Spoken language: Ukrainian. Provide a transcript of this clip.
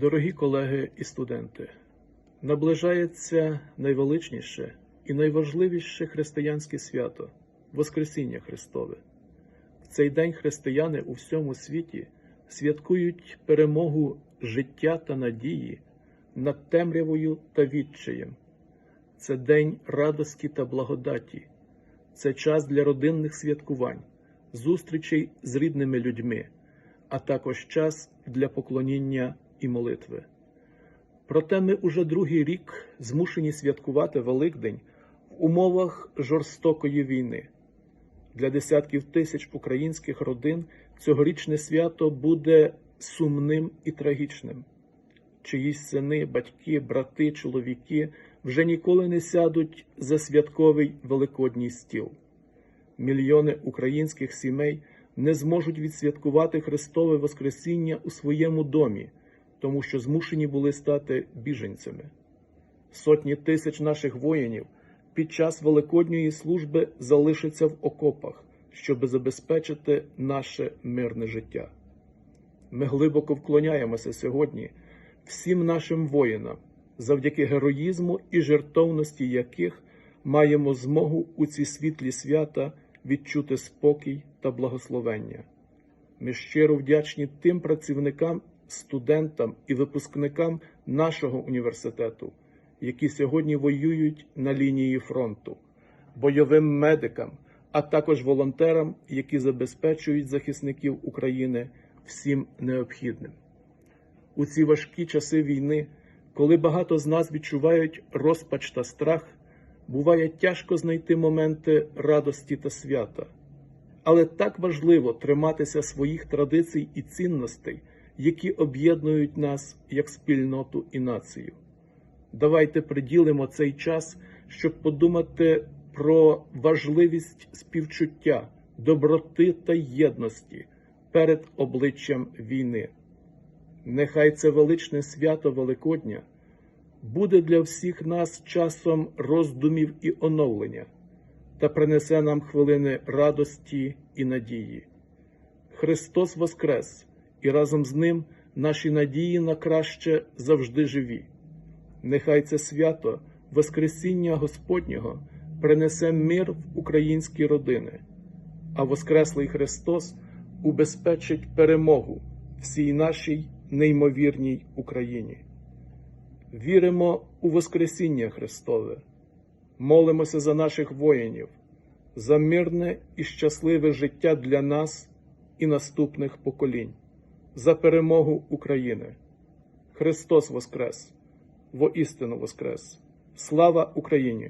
Дорогі колеги і студенти, наближається найвеличніше і найважливіше християнське свято Воскресіння Христове. В цей день християни у всьому світі святкують перемогу життя та надії над темрявою та відчаєм. Це день радості та благодаті, це час для родинних святкувань, зустрічей з рідними людьми, а також час для поклоніння і молитви. Проте ми уже другий рік змушені святкувати Великдень в умовах жорстокої війни. Для десятків тисяч українських родин цьогорічне свято буде сумним і трагічним. Чиїсь сини, батьки, брати, чоловіки вже ніколи не сядуть за святковий великодній стіл. Мільйони українських сімей не зможуть відсвяткувати Христове Воскресіння у своєму домі, тому що змушені були стати біженцями. Сотні тисяч наших воїнів під час Великодньої служби залишаться в окопах, щоб забезпечити наше мирне життя. Ми глибоко вклоняємося сьогодні всім нашим воїнам, завдяки героїзму і жертовності яких маємо змогу у ці світлі свята відчути спокій та благословення. Ми щиро вдячні тим працівникам, студентам і випускникам нашого університету, які сьогодні воюють на лінії фронту, бойовим медикам, а також волонтерам, які забезпечують захисників України всім необхідним. У ці важкі часи війни, коли багато з нас відчувають розпач та страх, буває тяжко знайти моменти радості та свята. Але так важливо триматися своїх традицій і цінностей, які об'єднують нас як спільноту і націю. Давайте приділимо цей час, щоб подумати про важливість співчуття, доброти та єдності перед обличчям війни. Нехай це величне свято Великодня буде для всіх нас часом роздумів і оновлення та принесе нам хвилини радості і надії. Христос Воскрес, і разом з Ним наші надії на краще завжди живі. Нехай це свято, Воскресіння Господнього, принесе мир в українські родини, а Воскреслий Христос убезпечить перемогу всій нашій неймовірній Україні. Віримо у Воскресіння Христове, молимося за наших воїнів, за мирне і щасливе життя для нас і наступних поколінь, за перемогу України. Христос Воскрес! Воістину Воскрес! Слава Україні!